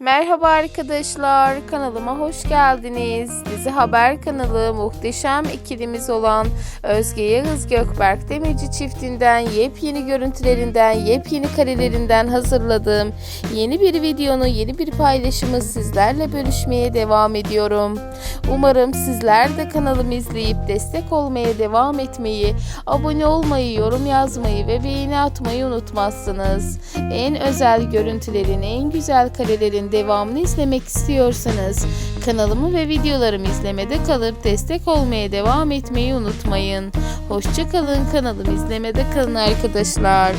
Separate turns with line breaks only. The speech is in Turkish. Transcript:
Merhaba arkadaşlar, kanalıma hoş geldiniz. Dizi Haber kanalı muhteşem ikilimiz olan Özge Yağız Gökberk Demirci çiftinden yepyeni görüntülerinden, yepyeni karelerinden hazırladığım yeni bir videonu, yeni bir paylaşımı sizlerle bölüşmeye devam ediyorum. Umarım sizler de kanalımı izleyip destek olmaya devam etmeyi, abone olmayı, yorum yazmayı ve beğeni atmayı unutmazsınız. En özel görüntülerin, en güzel karelerin devamını izlemek istiyorsanız kanalımı ve videolarımı izlemede kalıp destek olmaya devam etmeyi unutmayın. Hoşçakalın kanalımı izlemede kalın arkadaşlar.